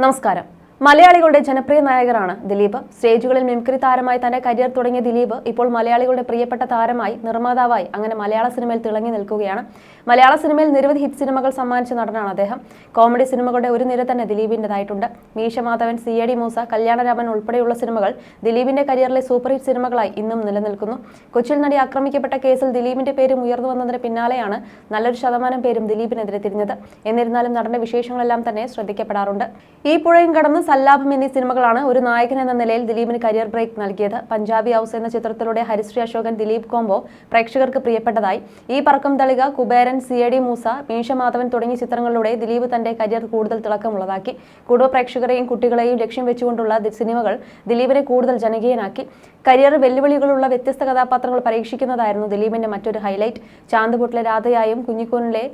നമസ്കാരം മലയാളികളുടെ ജനപ്രിയ നായകരാണ് ദിലീപ്. സ്റ്റേജുകളിൽ മിമിക്രി താരമായി തന്റെ കരിയർ തുടങ്ങിയ ദിലീപ് ഇപ്പോൾ മലയാളികളുടെ പ്രിയപ്പെട്ട താരമായി നിർമ്മാതാവായി അങ്ങനെ മലയാള സിനിമയിൽ തിളങ്ങി നിൽക്കുകയാണ്. മലയാള സിനിമയിൽ നിരവധി ഹിറ്റ് സിനിമകൾ സമ്മാനിച്ച നടനാണ് അദ്ദേഹം. കോമഡി സിനിമകളുടെ ഒരു നിര തന്നെ ദിലീപിന്റെതായിട്ടുണ്ട് Meeshamadhavan C I D Moosa Kalyanaraman ഉൾപ്പെടെയുള്ള സിനിമകൾ ദിലീപിന്റെ കരിയറിലെ സൂപ്പർ ഹിറ്റ് സിനിമകളായി ഇന്നും നിലനിൽക്കുന്നു. കൊച്ചിയിൽ നടി ആക്രമിക്കപ്പെട്ട കേസിൽ ദിലീപിന്റെ പേരും ഉയർന്നു വന്നതിന് പിന്നാലെയാണ് നല്ലൊരു ശതമാനം പേരും ദിലീപിനെതിരെ തിരിഞ്ഞത്. എന്നിരുന്നാലും നടന്റെ വിശേഷങ്ങളെല്ലാം തന്നെ ശ്രദ്ധിക്കപ്പെടാറുണ്ട്. ഈ പുഴയും കടന്ന് സല്ലാപം എന്നീ സിനിമകളാണ് ഒരു നായകൻ എന്ന നിലയിൽ ദിലീപിന് കരിയർ ബ്രേക്ക് നൽകിയത്. പഞ്ചാബി ഹൗസ് എന്ന ചിത്രത്തിലൂടെ ഹരിശ്രീ അശോകൻ ദിലീപ് കോംബോ പ്രേക്ഷകർക്ക് പ്രിയപ്പെട്ടതായി. ഈ Parakkum Thalika Kuberan C I D Moosa Meeshamadhavan തുടങ്ങിയ ചിത്രങ്ങളിലൂടെ ദിലീപ് തന്റെ കരിയർ കൂടുതൽ തിളക്കമുള്ളതാക്കി. കുടുംബ പ്രേക്ഷകരെയും കുട്ടികളെയും ലക്ഷ്യം വെച്ചുകൊണ്ടുള്ള സിനിമകൾ ദിലീപിനെ കൂടുതൽ ജനകീയനാക്കി. കരിയർ വെല്ലുവിളികളുള്ള വ്യത്യസ്ത കഥാപാത്രങ്ങൾ പരീക്ഷിക്കുന്നതായിരുന്നു ദിലീപിന്റെ മറ്റൊരു ഹൈലൈറ്റ് ചാന്തുപൊട്ടിലെ രാധയായും കുഞ്ഞിക്കൂനിലെ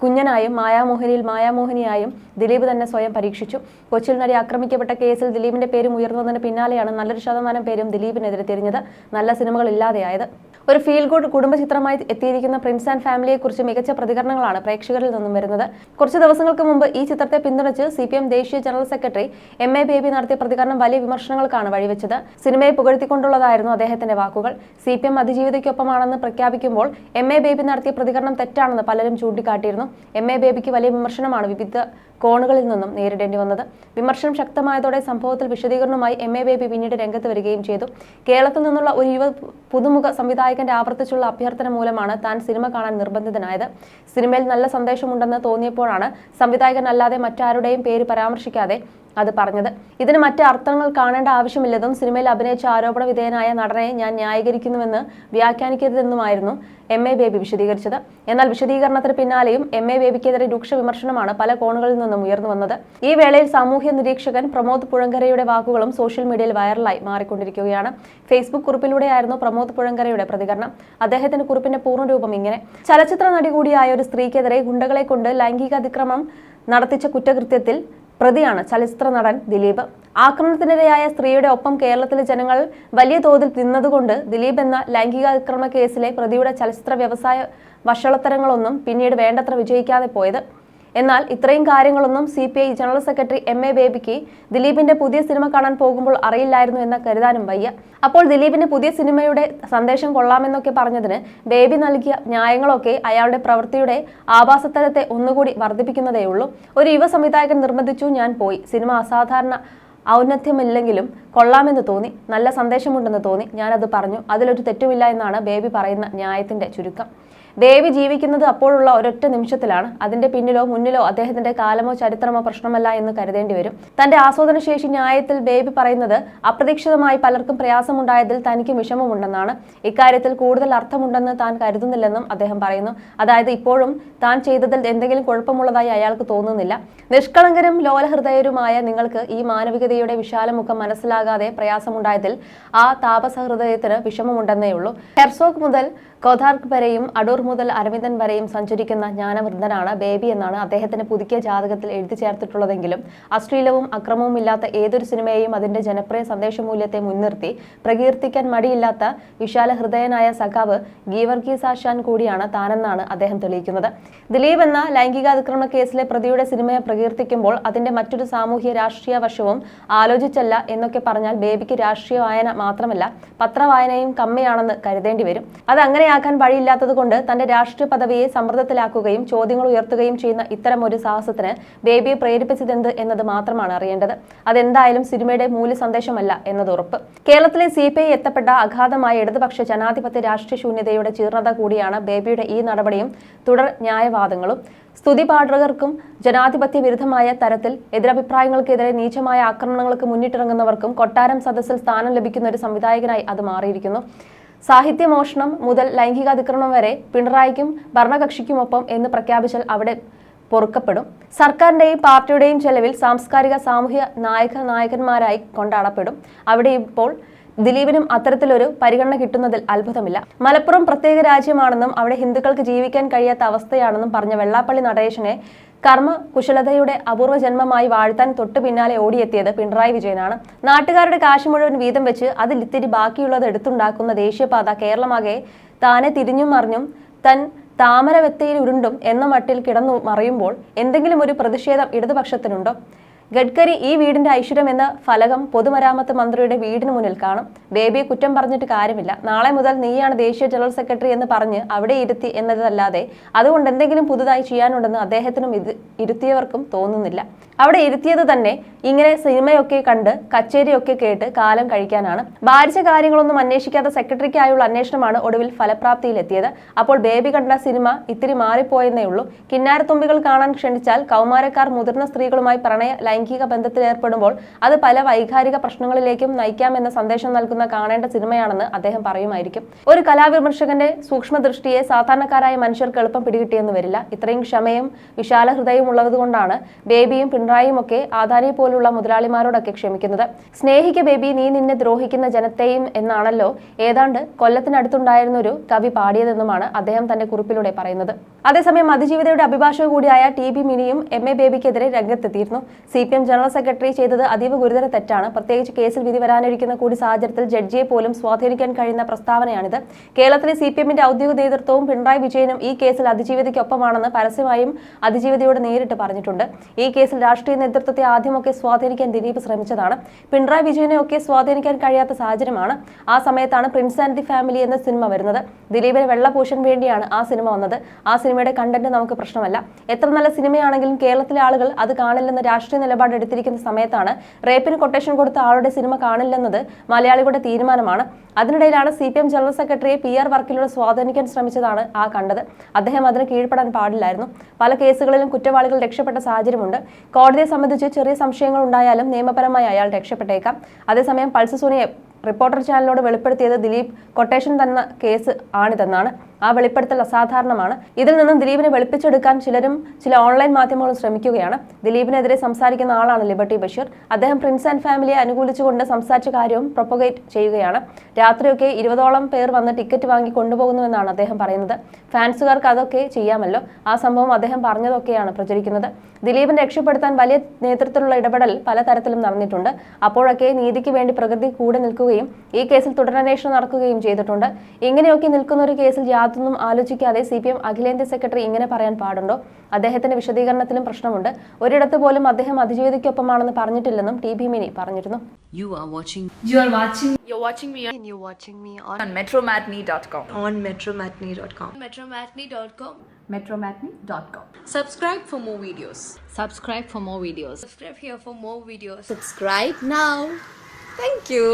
കുഞ്ഞനായും മായാമോഹനിയിൽ മായാമോഹിനിയായും ദിലീപ് തന്നെ സ്വയം പരീക്ഷിച്ചു. കൊച്ചിയിൽ നടി ആക്രമിക്കപ്പെട്ട കേസിൽ ദിലീപിന്റെ പേരും ഉയർന്നു വന്നതിന് പിന്നാലെയാണ് നല്ലൊരു ശതമാനം പേരും ദിലീപിനെതിരെ തിരിഞ്ഞത്. നല്ല സിനിമകൾ ഇല്ലാതെയായത്. ഒരു ഫീൽ ഗുഡ് കുടുംബ ചിത്രമായി എത്തിയിരിക്കുന്ന പ്രിൻസ് ആൻഡ് ഫാമിലിയെക്കുറിച്ച് മികച്ച പ്രതികരണങ്ങളാണ് പ്രേക്ഷകരിൽ നിന്നും വരുന്നത്. കുറച്ച് ദിവസങ്ങൾക്ക് മുമ്പ് ഈ ചിത്രത്തെ പിന്തുണച്ച് സി ദേശീയ general secretary M A Baby നടത്തിയ പ്രതികരണം വലിയ വിമർശനങ്ങൾക്കാണ് വഴിവെച്ചത്. സിനിമയെ പുകഴ്ത്തിക്കൊണ്ടുള്ളതായിരുന്നു അദ്ദേഹത്തിന്റെ വാക്കുകൾ. സി പി എം അതിജീവിതയ്ക്കൊപ്പമാണെന്ന് പ്രഖ്യാപിക്കുമ്പോൾ എം എ ബേബി നടത്തിയ പ്രതികരണം തെറ്റാണെന്ന് പലരും ചൂണ്ടിക്കാട്ടിയിരുന്നു. എം എ ബേബിക്ക് വലിയ വിമർശനമാണ് വിവിധ കോണുകളിൽ നിന്നും നേരിടേണ്ടി വന്നത്. വിമർശനം ശക്തമായതോടെ സംഭവത്തിൽ വിശദീകരണവുമായി എം എ ബേബി പിന്നീട് രംഗത്ത് വരികയും ചെയ്തു. കേരളത്തിൽ നിന്നുള്ള ഒരു യുവ പുതുമുഖ സംവിധായകന്റെ ആവർത്തിച്ചുള്ള അഭ്യർത്ഥന മൂലമാണ് താൻ സിനിമ കാണാൻ നിർബന്ധിതനായത്. സിനിമയിൽ നല്ല സന്ദേശമുണ്ടെന്ന് തോന്നിയപ്പോഴാണ് സംവിധായകൻ അല്ലാതെ മറ്റാരുടെയും പേര് പരാമർശിക്കാതെ അത് പറഞ്ഞത്. ഇതിന് മറ്റു അർത്ഥങ്ങൾ കാണേണ്ട ആവശ്യമില്ലെന്നും സിനിമയിൽ അഭിനയിച്ച ആരോപണ വിധേയനായ നടനെ ഞാൻ ന്യായീകരിക്കുന്നുവെന്ന് വ്യാഖ്യാനിക്കരുതെന്നുമായിരുന്നു എം എ ബേബി വിശദീകരിച്ചത്. എന്നാൽ വിശദീകരണത്തിന് പിന്നാലെയും എം എ ബേബിക്കെതിരെ രൂക്ഷ വിമർശനമാണ് പല കോണുകളിൽ നിന്നും ഉയർന്നു വന്നത്. ഈ വേളയിൽ സാമൂഹ്യ നിരീക്ഷകൻ പ്രമോദ് പുഴങ്കരയുടെ വാക്കുകളും സോഷ്യൽ മീഡിയയിൽ വൈറലായി മാറിക്കൊണ്ടിരിക്കുകയാണ്. ഫേസ്ബുക്ക് കുറിപ്പിലൂടെയായിരുന്നു പ്രമോദ് പുഴങ്കരയുടെ പ്രതികരണം. അദ്ദേഹത്തിന്റെ കുറിപ്പിന്റെ പൂർണരൂപം ഇങ്ങനെ. ചലച്ചിത്ര നടി കൂടിയായ ഒരു സ്ത്രീക്കെതിരെ ഗുണ്ടകളെ കൊണ്ട് ലൈംഗിക അതിക്രമം നടത്തിച്ച കുറ്റകൃത്യത്തിൽ പ്രതിയാണ് ചലച്ചിത്ര നടൻ ദിലീപ്. ആക്രമണത്തിനിരയായ സ്ത്രീയുടെ ഒപ്പം കേരളത്തിലെ ജനങ്ങൾ വലിയ തോതിൽ നിന്നതുകൊണ്ട് ദിലീപ് എന്ന ലൈംഗികാക്രമണ കേസിലെ പ്രതിയുടെ ചലച്ചിത്ര വ്യവസായ വഷളത്തരങ്ങളൊന്നും പിന്നീട് വേണ്ടത്ര വിജയിക്കാതെ പോയത്. എന്നാൽ ഇത്രയും കാര്യങ്ങളൊന്നും C P I general secretary M A ബേബിക്ക് ദിലീപിന്റെ പുതിയ സിനിമ കാണാൻ പോകുമ്പോൾ അറിയില്ലായിരുന്നു എന്ന് കരുതാനും വയ്യ. അപ്പോൾ ദിലീപിന്റെ പുതിയ സിനിമയുടെ സന്ദേശം കൊള്ളാമെന്നൊക്കെ പറഞ്ഞതിന് ബേബി നൽകിയ ന്യായങ്ങളൊക്കെ അയാളുടെ പ്രവൃത്തിയുടെ ആഭാസത്തരത്തെ ഒന്നുകൂടി വർദ്ധിപ്പിക്കുന്നതേയുള്ളൂ ഒരു യുവ സംവിധായകൻ നിർബന്ധിച്ചു ഞാൻ പോയി. സിനിമ അസാധാരണ ഔന്നത്യമില്ലെങ്കിലും കൊള്ളാമെന്ന് തോന്നി. നല്ല സന്ദേശമുണ്ടെന്ന് തോന്നി. ഞാനത് പറഞ്ഞു. അതിലൊരു തെറ്റുമില്ല എന്നാണ് ബേബി പറയുന്ന ന്യായത്തിന്റെ ചുരുക്കം. ബേബി ജീവിക്കുന്നത് അപ്പോഴുള്ള ഒരൊറ്റ നിമിഷത്തിലാണ്. അതിന്റെ പിന്നിലോ മുന്നിലോ അദ്ദേഹത്തിന്റെ കാലമോ ചരിത്രമോ പ്രശ്നമല്ല എന്ന് കരുതേണ്ടി വരും. തന്റെ ആസ്വാദനശേഷി ന്യായത്തിൽ ബേബി പറയുന്നത് അപ്രതീക്ഷിതമായി പലർക്കും പ്രയാസമുണ്ടായതിൽ തനിക്ക് വിഷമമുണ്ടെന്നാണ്. ഇക്കാര്യത്തിൽ കൂടുതൽ അർത്ഥമുണ്ടെന്ന് താൻ കരുതുന്നില്ലെന്നും അദ്ദേഹം പറയുന്നു. അതായത് ഇപ്പോഴും താൻ ചെയ്തതിൽ എന്തെങ്കിലും കുഴപ്പമുള്ളതായി അയാൾക്ക് തോന്നുന്നില്ല. നിഷ്കളങ്കരും ലോലഹൃദയരുമായ നിങ്ങൾക്ക് ഈ മാനവികതയുടെ വിശാലമുഖം മനസ്സിലാകാതെ പ്രയാസമുണ്ടായതിൽ ആ താപസഹൃദയത്തിന് വിഷമമുണ്ടെന്നേ ഉള്ളൂ. ഹെർസോഗ് മുതൽ കോഥാർക്ക് വരെയും അടൂർ മുതൽ അരവിന്ദൻ വരെയും സഞ്ചരിക്കുന്ന ജ്ഞാനവൃദ്ധനാണ് ബേബി എന്നാണ് അദ്ദേഹത്തിന് പുതുക്കിയ ജാതകത്തിൽ എഴുതി ചേർത്തിട്ടുള്ളതെങ്കിലും അശ്ലീലവും അക്രമവും ഇല്ലാത്ത ഏതൊരു സിനിമയെയും അതിന്റെ ജനപ്രിയ സന്ദേശമൂല്യത്തെ മുൻനിർത്തി പ്രകീർത്തിക്കാൻ മടിയില്ലാത്ത വിശാല ഹൃദയനായ സഖാവ് ഗീവർഗീസ് ആശാൻ കൂടിയാണ് താനെന്നാണ് അദ്ദേഹം തെളിയിക്കുന്നത്. ദിലീപ് എന്ന ലൈംഗികാതിക്രമണ കേസിലെ പ്രതിയുടെ സിനിമയെ പ്രകീർത്തിക്കുമ്പോൾ അതിന്റെ മറ്റൊരു സാമൂഹ്യ രാഷ്ട്രീയ വശവും ആലോചിച്ചല്ല എന്നൊക്കെ പറഞ്ഞാൽ ബേബിക്ക് രാഷ്ട്രീയ വായന മാത്രമല്ല പത്രവായനയും കമ്മിയാണെന്ന് കരുതേണ്ടി വരും. അത് അങ്ങനെയാക്കാൻ വഴിയില്ലാത്തത് കൊണ്ട് തന്റെ രാഷ്ട്രീയ പദവിയെ സമ്മർദ്ദത്തിലാക്കുകയും ചോദ്യങ്ങൾ ഉയർത്തുകയും ചെയ്യുന്ന ഇത്തരം ഒരു സാഹസത്തിന് ബേബിയെ പ്രേരിപ്പിച്ചതെന്ത് എന്നത് മാത്രമാണ് അറിയേണ്ടത്. അതെന്തായാലും സിനിമയുടെ മൂല്യ സന്ദേശമല്ല എന്നത് ഉറപ്പ്. കേരളത്തിലെ സി പി ഐ എത്തപ്പെട്ട അഗാധമായ ഇടതുപക്ഷ ജനാധിപത്യ രാഷ്ട്രീയ ശൂന്യതയുടെ ചീർണത കൂടിയാണ് ബേബിയുടെ ഈ നടപടിയും തുടർ ന്യായവാദങ്ങളും. സ്തുതിപാഠകർക്കും ജനാധിപത്യ വിരുദ്ധമായ തരത്തിൽ എതിരഭിപ്രായങ്ങൾക്കെതിരെ നീചമായ ആക്രമണങ്ങൾക്ക് മുന്നിട്ടിറങ്ങുന്നവർക്കും കൊട്ടാരം സദസ്സിൽ സ്ഥാനം ലഭിക്കുന്ന ഒരു സംവിധായകനായി അത് മാറിയിരിക്കുന്നു. സാഹിത്യമോഷണം മുതൽ ലൈംഗികാതിക്രമണം വരെ പിണറായിക്കും ഭരണകക്ഷിക്കുമൊപ്പം എന്ന് പ്രഖ്യാപിച്ചാൽ അവിടെ പൊറുക്കപ്പെടും. സർക്കാരിന്റെയും പാർട്ടിയുടെയും ചെലവിൽ സാംസ്കാരിക സാമൂഹ്യ നായക നായകന്മാരായി കൊണ്ടാടപ്പെടും. അവിടെ ഇപ്പോൾ ദിലീപിനും അത്തരത്തിലൊരു പരിഗണന കിട്ടുന്നതിൽ അത്ഭുതമില്ല. മലപ്പുറം പ്രത്യേക രാജ്യമാണെന്നും അവിടെ ഹിന്ദുക്കൾക്ക് ജീവിക്കാൻ കഴിയാത്ത അവസ്ഥയാണെന്നും പറഞ്ഞ വെള്ളാപ്പള്ളി നടേശനെ കർമ്മ കുശലതയുടെ അപൂർവ ജന്മമായി വാഴ്ത്താൻ തൊട്ടു പിന്നാലെ ഓടിയെത്തിയത് പിണറായി വിജയനാണ്. നാട്ടുകാരുടെ കാശ് മുഴുവൻ വീതം വെച്ച് അതിലിത്തിരി ബാക്കിയുള്ളത് എടുത്തുണ്ടാക്കുന്ന ദേശീയപാത കേരളമാകെ താനെ തിരിഞ്ഞും മറിഞ്ഞും തൻ താമരവെത്തയിൽ ഉരുണ്ടും എന്ന മട്ടിൽ കിടന്നു മറയുമ്പോൾ എന്തെങ്കിലും ഒരു പ്രതിഷേധം ഇടതുപക്ഷത്തിനുണ്ടോ? ഗഡ്കരി ഈ വീടിന്റെ ഐശ്വര്യം എന്ന ഫലകം പൊതുമരാമത്ത് മന്ത്രിയുടെ വീടിന് മുന്നിൽ കാണും. ബേബിയെ കുറ്റം പറഞ്ഞിട്ട് കാര്യമില്ല. നാളെ മുതൽ നീയാണ് ദേശീയ ജനറൽ സെക്രട്ടറി എന്ന് പറഞ്ഞ് അവിടെ ഇരുത്തി എന്നതല്ലാതെ അതുകൊണ്ട് എന്തെങ്കിലും പുതുതായി ചെയ്യാനുണ്ടെന്ന് അദ്ദേഹത്തിനും ഇത് ഇരുത്തിയവർക്കും തോന്നുന്നില്ല. അവിടെ ഇരുത്തിയത് തന്നെ ഇങ്ങനെ സിനിമയൊക്കെ കണ്ട് കച്ചേരിയൊക്കെ കേട്ട് കാലം കഴിക്കാനാണ്. ഭാരിച്ച കാര്യങ്ങളൊന്നും അന്വേഷിക്കാത്ത സെക്രട്ടറിക്കായുള്ള അന്വേഷണമാണ് ഒടുവിൽ ഫലപ്രാപ്തിയിലെത്തിയത്. അപ്പോൾ ബേബി കണ്ട സിനിമ ഇത്തിരി മാറിപ്പോയെന്നേ ഉള്ളൂ. കിന്നാരത്തുമ്പികൾ കാണാൻ ക്ഷണിച്ചാൽ കൗമാരക്കാർ മുതിർന്ന സ്ത്രീകളുമായി പ്രണയ ലൈംഗിക ബന്ധത്തിലേർപ്പെടുമ്പോൾ അത് പല വൈകാരിക പ്രശ്നങ്ങളിലേക്കും നയിക്കാമെന്ന സന്ദേശം നൽകുന്ന കാണേണ്ട സിനിമയാണെന്ന് അദ്ദേഹം പറയുമായിരിക്കും. ഒരു കലാവിമർശകന്റെ സൂക്ഷ്മദൃഷ്ടിയെ സാധാരണക്കാരായ മനുഷ്യർക്ക് എളുപ്പം പിടികിട്ടിയെന്ന് വരില്ല. ഇത്രയും ക്ഷമയും വിശാല ഹൃദയവും ഉള്ളതുകൊണ്ടാണ് ബേബിയും പിണറായിയും ഒക്കെ ആദാനി പോലുള്ള മുതലാളിമാരോടൊക്കെ ക്ഷമിക്കുന്നത്. സ്നേഹിക്ക ബേബി നീ നിന്നെ ദ്രോഹിക്കുന്ന ജനത്തെയും എന്നാണല്ലോ ഏതാണ്ട് കൊല്ലത്തിനടുത്തുണ്ടായിരുന്ന ഒരു കവി പാടിയതെന്നുമാണ് അദ്ദേഹം തന്റെ കുറിപ്പിലൂടെ പറയുന്നത്. അതേസമയം അതിജീവിതയുടെ അഭിഭാഷക കൂടിയായ ടി ബി മിനിയും എം എ ബേബിക്കെതിരെ രംഗത്തെത്തിയിരുന്നു. C P M general secretary ചെയ്തത് അതീവ ഗുരുതര തെറ്റാണ്. പ്രത്യേകിച്ച് കേസിൽ വിധി വരാനിരിക്കുന്ന കൂടി സാഹചര്യത്തിൽ ജഡ്ജിയെ പോലും സ്വാധീനിക്കാൻ കഴിയുന്ന പ്രസ്താവനയാണിത്. കേരളത്തിലെ സി പി എമ്മിന്റെ ഔദ്യോഗിക നേതൃത്വവും പിണറായി വിജയനും ഈ കേസിൽ അതിജീവിതയ്ക്കൊപ്പമാണെന്ന് പരസ്യമായും അതിജീവിതയോട് നേരിട്ട് പറഞ്ഞിട്ടുണ്ട്. ഈ കേസിൽ രാഷ്ട്രീയ നേതൃത്വത്തെ ആദ്യമൊക്കെ സ്വാധീനിക്കാൻ ദിലീപ് ശ്രമിച്ചതാണ്. പിണറായി വിജയനെ ഒക്കെ സ്വാധീനിക്കാൻ കഴിയാത്ത സാഹചര്യമാണ് ആ സമയത്താണ് പ്രിൻസ് ആൻഡ് ദി ഫാമിലി എന്ന സിനിമ വരുന്നത്. ദിലീപിന് വെള്ളപൂഷൻ വേണ്ടിയാണ് ആ സിനിമ വന്നത്. ആ സിനിമയുടെ കണ്ടന്റ് നമുക്ക് പ്രശ്നമല്ല. എത്ര നല്ല സിനിമയാണെങ്കിലും കേരളത്തിലെ ആളുകൾ അത് കാണില്ലെന്ന് രാഷ്ട്രീയ നിലപാട് എടുത്തിരിക്കുന്ന സമയത്താണ് റേപ്പിന് കൊട്ടേഷൻ കൊടുത്ത ആളുടെ സിനിമ കാണില്ലെന്നത് മലയാളികളുടെ തീരുമാനമാണ്. അതിനിടയിലാണ് സി പി എം ജനറൽ സെക്രട്ടറിയെ പി ആർ വർക്കിലൂടെ സ്വാധീനിക്കാൻ ശ്രമിച്ചതാണ് ആ കണ്ടത്. അദ്ദേഹം അതിന് കീഴ്പ്പെടാൻ പാടില്ലായിരുന്നു. പല കേസുകളിലും കുറ്റവാളികൾ രക്ഷപ്പെട്ട സാഹചര്യമുണ്ട്. കോടതിയെ സംബന്ധിച്ച് ചെറിയ സംശയങ്ങൾ ഉണ്ടായാലും നിയമപരമായി അയാൾ രക്ഷപ്പെട്ടേക്കാം. അതേസമയം പൾസ് സോണിയെ റിപ്പോർട്ടർ ചാനലിനോട് വെളിപ്പെടുത്തിയത് ദിലീപ്. കൊട്ടേഷൻ തന്ന കേസ് ആണിതെന്നാണ്. ആ വെളിപ്പെടുത്തൽ അസാധാരണമാണ്. ഇതിൽ നിന്നും ദിലീപിനെ വെളുപ്പിച്ചെടുക്കാൻ ചിലരും ചില ഓൺലൈൻ മാധ്യമങ്ങളും ശ്രമിക്കുകയാണ്. ദിലീപിനെതിരെ സംസാരിക്കുന്ന ആളാണ് ലിബർട്ടി ബഷീർ. അദ്ദേഹം പ്രിൻസ് ആൻഡ് ഫാമിലിയെ അനുകൂലിച്ചുകൊണ്ട് സംസാരിച്ച കാര്യവും പ്രൊപ്പഗേറ്റ് ചെയ്യുകയാണ്. രാത്രിയൊക്കെ ഇരുപതോളം പേർ വന്ന് ടിക്കറ്റ് വാങ്ങി കൊണ്ടുപോകുന്നുവെന്നാണ് അദ്ദേഹം പറയുന്നത്. ഫാൻസുകാർക്ക് അതൊക്കെ ചെയ്യാമല്ലോ. ആ സംഭവം അദ്ദേഹം പറഞ്ഞതൊക്കെയാണ് പ്രചരിക്കുന്നത്. ദിലീപിനെ രക്ഷപ്പെടുത്താൻ വലിയ നേതൃത്വത്തിലുള്ള ഇടപെടൽ പലതരത്തിലും നടന്നിട്ടുണ്ട്. അപ്പോഴൊക്കെ നീതിക്ക് വേണ്ടി പ്രകൃതി കൂടെ നിൽക്കുകയും ഈ കേസിൽ തുടരന്വേഷണം നടക്കുകയും ചെയ്തിട്ടുണ്ട്. ഇങ്ങനെയൊക്കെ നിൽക്കുന്ന ഒരു കേസിൽ യാതൊന്നും ആലോചിക്കാതെ സി പി എം അഖിലേന്ത്യാ സെക്രട്ടറി ഇങ്ങനെ പറയാൻ പാടുണ്ടോ അദ്ദേഹത്തിന്റെ വിശദീകരണത്തിലും പ്രശ്നമുണ്ട് ഒരിടത്ത് പോലും അദ്ദേഹം അതിജീവിതയ്ക്കൊപ്പമാണെന്ന് പറഞ്ഞിട്ടില്ലെന്നും ടി ബി മിനി പറഞ്ഞിരുന്നു You are watching You are watching You're watching me and you're watching me on, on metromatney.com. on metromatney.com. metromatney.com. Metromatney.com. Subscribe for more videos. subscribe for more videos. Subscribe here for more videos. Subscribe now. Thank you.